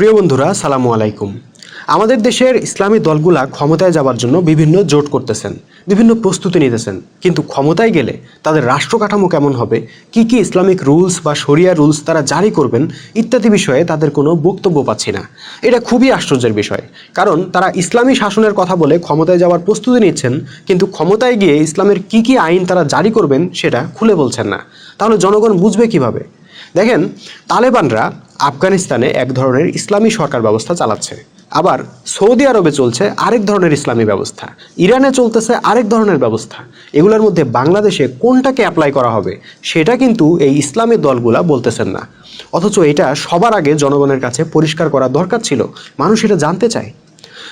প্রিয় বন্ধুরা, সালামু আলাইকুম। আমাদের দেশের ইসলামী দলগুলা ক্ষমতায় যাবার জন্য বিভিন্ন জোট করতেছেন, বিভিন্ন প্রস্তুতি নিতেছেন। কিন্তু ক্ষমতায় গেলে তাদের রাষ্ট্র কাঠামো কেমন হবে, কি কি ইসলামিক রুলস বা শরিয়া রুলস তারা জারি করবেন ইত্যাদি বিষয়ে তাদের কোনো বক্তব্য পাচ্ছি না। এটা খুবই আশ্চর্যের বিষয়, কারণ তারা ইসলামী শাসনের কথা বলে ক্ষমতায় যাওয়ার প্রস্তুতি নিচ্ছেন, কিন্তু ক্ষমতায় গিয়ে ইসলামের কি কি আইন তারা জারি করবেন সেটা খুলে বলছেন না। তাহলে জনগণ বুঝবে কীভাবে? দেখেন, তালেবানরা আফগানিস্তানে এক ধরনের ইসলামী সরকার ব্যবস্থা চালাচ্ছে। আবার সৌদি আরবে চলছে আরেক ধরনের ইসলামী ব্যবস্থা। ইরানে চলতেছে আরেক ধরনের ব্যবস্থা। এগুলোর মধ্যে বাংলাদেশে কোনটাকে অ্যাপ্লাই করা হবে, সেটা কিন্তু এই ইসলামী দলগুলা বলতেছেন না। অথচ এটা সবার আগে জনগণের কাছে পরিষ্কার করা দরকার ছিল। মানুষ এটা জানতে চায়।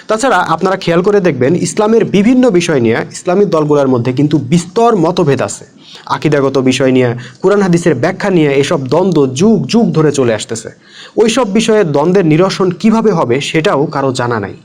তাছাড়া আপনারা খেয়াল করে দেখবেন ইসলামের বিভিন্ন বিষয় নিয়ে ইসলামী দলগুলোর মধ্যে কিন্তু বিস্তর মতভেদ আছে। আকিদাগত বিষয় নিয়ে, কোরআন হাদিসের ব্যাখ্যা নিয়ে এসব দ্বন্দ্ব যুগ যুগ ধরে চলে আসতেছে। ওইসব বিষয়ে দ্বন্দ্বের নিরসন কীভাবে হবে সেটাও কারও জানা নাই।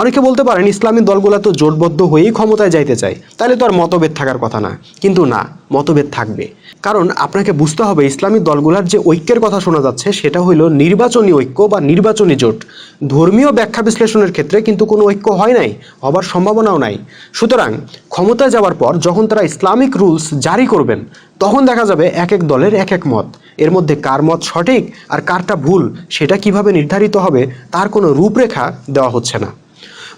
অনেকে বলতে পারেন ইসলামী দলগুলো তো জোটবদ্ধ হয়েই ক্ষমতায় যাইতে চায়। তাহলে তো আর মতভেদ থাকার কথা না। কিন্তু না, মতভেদ থাকবে। কারণ আপনাকে বুঝতে হবে ইসলামী দলগুলোর যে ঐক্যের কথা শোনা যাচ্ছে, সেটা হইল নির্বাচনী ঐক্য বা নির্বাচনী জোট। ধর্মীয় ব্যাখ্যা বিশ্লেষণের ক্ষেত্রে কিন্তু কোনো ঐক্য হয় নাই, হবার সম্ভাবনাও নাই। সুতরাং ক্ষমতায় যাওয়ার পর যখন তারা ইসলামিক রুলস জারি করবেন, তখন দেখা যাবে এক এক দলের এক এক মত। এর মধ্যে কার মত সঠিক আর কারটা ভুল, সেটা কীভাবে নির্ধারিত হবে, তার কোনো রূপরেখা দেওয়া হচ্ছে না।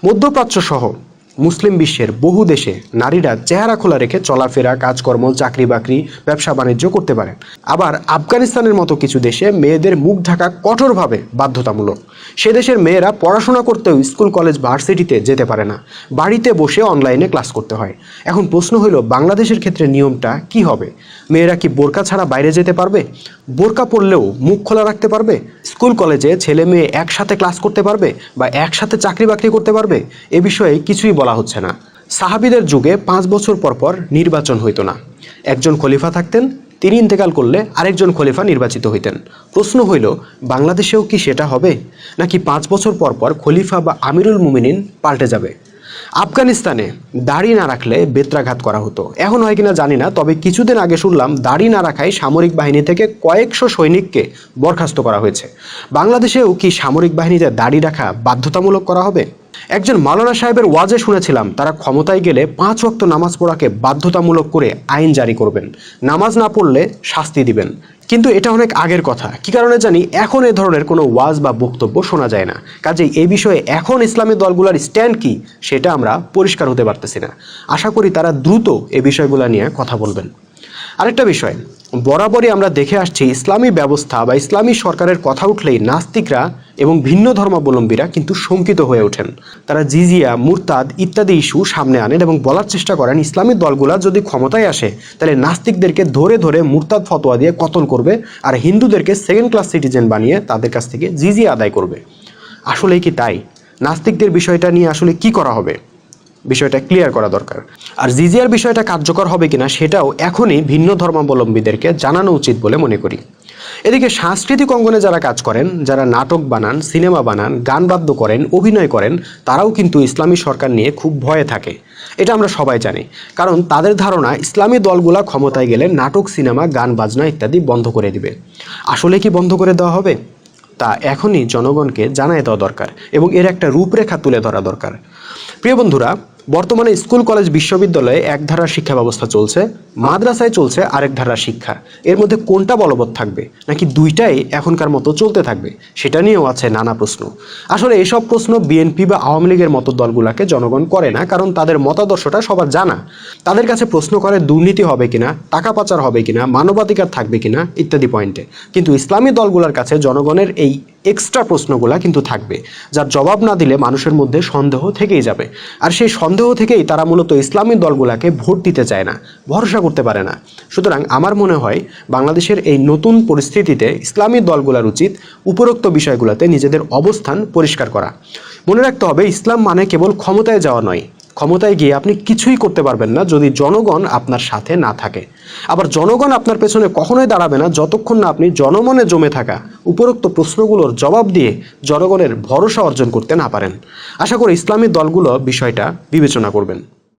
মধ্যপ্রাচ্য সহ মুসলিম বিশ্বের বহু দেশে নারীরা চেহারা খোলা রেখে চলাফেরা, কাজকর্ম চাকরি বাকরি ব্যবসা বাণিজ্য করতে পারেন। আবার আফগানিস্তানের মতো কিছু দেশে মেয়েদের মুখ ঢাকা কঠোরভাবে বাধ্যতামূলক। সে দেশের মেয়েরা পড়াশোনা করতেও স্কুল, কলেজ, ভার্সিটিতে যেতে পারে না। বাড়িতে বসে অনলাইনে ক্লাস করতে হয়। এখন প্রশ্ন হলো, বাংলাদেশের ক্ষেত্রে নিয়মটা কি হবে? মেয়েরা কি বোরকা ছাড়া বাইরে যেতে পারবে? বোরকা পরলেও মুখ খোলা রাখতে পারবে? স্কুল, কলেজে ছেলে মেয়ে একসাথে ক্লাস করতে পারবে বা একসাথে চাকরি বাকরি করতে পারবে, এ বিষয়ে কিছুই বলা হচ্ছে না। সাহাবিদের যুগে পাঁচ বছর পর পর নির্বাচন হইতো না। একজন খলিফা থাকতেন, তিনি ইন্তেকাল করলে আরেকজন খলিফা নির্বাচিত হইতেন। প্রশ্ন হইল, বাংলাদেশেও কি সেটা হবে? নাকি পাঁচ বছর পর পর খলিফা বা আমিরুল মুমিনিন পাল্টে যাবে? আফগানিস্তানে দাড়ি না রাখলে বেত্রাঘাত করা হতো। এখন হয় কিনা জানি না, তবে কিছুদিন আগে শুনলাম দাড়ি না রাখায় সামরিক বাহিনী থেকে কয়েকশো সৈনিককে বরখাস্ত করা হয়েছে। বাংলাদেশেও কি সামরিক বাহিনীতে দাড়ি রাখা বাধ্যতামূলক করা হবে? একজন মাওলানা সাহেবের ওয়াজে শুনেছিলাম, তারা ক্ষমতায় গেলে পাঁচ ওয়াক্ত নামাজ পড়াকে বাধ্যতামূলক করে আইন জারি করবেন। নামাজ না পড়লে শাস্তি দিবেন। কিন্তু এটা অনেক আগের কথা। কি কারণে জানি, এখন এ ধরনের কোনো ওয়াজ বা বক্তব্য শোনা যায় না। কাজেই এই বিষয়ে এখন ইসলামী দলগুলোর স্ট্যান্ড কি, সেটা আমরা পরিষ্কার হতে পারতেছি না। আশা করি তারা দ্রুত এ বিষয়গুলো নিয়ে কথা বলবেন। আরেকটা বিষয়, বরাবরই আমরা দেখে আসছি ইসলামী ব্যবস্থা বা ইসলামী সরকারের কথা উঠলেই নাস্তিকরা এবং ভিন্ন ধর্মাবলম্বীরা কিন্তু শঙ্কিত হয়ে ওঠেন। তারা জিজিয়া, মুরতাদ ইত্যাদি ইস্যু সামনে আনেন এবং বলার চেষ্টা করেন, ইসলামী দলগুলা যদি ক্ষমতায় আসে, তাহলে নাস্তিকদেরকে ধরে ধরে মুরতাদ ফতোয়া দিয়ে কতল করবে আর হিন্দুদেরকে সেকেন্ড ক্লাস সিটিজেন বানিয়ে তাদের কাছ থেকে জিজিয়া আদায় করবে। আসলেই কি তাই? নাস্তিকদের বিষয়টা নিয়ে আসলে কি করা হবে? বিষয়টা ক্লিয়ার করা দরকার। আর জিজিয়ার বিষয়টা কার্যকর হবে কিনা সেটাও এখনই ভিন্ন ধর্মাবলম্বীদেরকে জানানো উচিত বলে মনে করি। এদিকে সাংস্কৃতিক অঙ্গনে যারা কাজ করেন, যারা নাটক বানান, সিনেমা বানান, গান বাদ্য করেন, অভিনয় করেন, তারাও কিন্তু ইসলামী সরকার নিয়ে খুব ভয়ে থাকে। এটা আমরা সবাই জানি। কারণ তাদের ধারণা ইসলামী দলগুলা ক্ষমতায় গেলে নাটক, সিনেমা, গান, বাজনা ইত্যাদি বন্ধ করে দিবে। আসলে কি বন্ধ করে দেওয়া হবে? তা এখনই জনগণকে জানায় দেওয়া দরকার এবং এর একটা রূপরেখা তুলে ধরা দরকার। প্রিয় বন্ধুরা বর্তমানে স্কুল, কলেজ, বিশ্ববিদ্যালয়ে এক ধারার শিক্ষা ব্যবস্থা চলছে, মাদ্রাসায় চলছে আরেক ধারার শিক্ষা। এর মধ্যে কোনটা বলবৎ থাকবে, নাকি দুইটাই এখনকার মতো চলতে থাকবে, সেটা নিয়েও আছে নানা প্রশ্ন। আসলে এসব প্রশ্ন বিএনপি বা আওয়ামী লীগের মতো দলগুলোকে জনগণ করে না, কারণ তাদের মতাদর্শটা সবার জানা। তাদের কাছে প্রশ্ন করে দুর্নীতি হবে কিনা, টাকা পাচার হবে কিনা, মানবাধিকার থাকবে কিনা, ইত্যাদি পয়েন্টে। কিন্তু ইসলামী দলগুলোর কাছে জনগণের এই এক্সট্রা প্রশ্নগুলা কিন্তু থাকবে, যার জবাব না দিলে মানুষের মধ্যে সন্দেহ থেকেই যাবে। আর সেই সন্দেহ থেকেই তারা মূলত ইসলামী দলগুলাকে ভোট দিতে চায় না, ভরসা করতে পারে না। সুতরাং আমার মনে হয় বাংলাদেশের এই নতুন পরিস্থিতিতে ইসলামী দলগুলোর উচিত উপরোক্ত বিষয়গুলোতে নিজেদের অবস্থান পরিষ্কার করা। মনে রাখতে হবে, ইসলাম মানে কেবল ক্ষমতায় যাওয়া নয় ক্ষমতায় গিয়ে আপনি কিছুই করতে পারবেন না যদি জনগণ আপনার সাথে না থাকে। আবার জনগণ আপনার পেছনে কখনোই দাঁড়াবে না যতক্ষণ না আপনি জনমনে জমে থাকা উপরোক্ত প্রশ্নগুলোর জবাব দিয়ে জনগণের ভরসা অর্জন করতে না পারেন। আশা করি ইসলামী দলগুলো বিষয়টা বিবেচনা করবেন।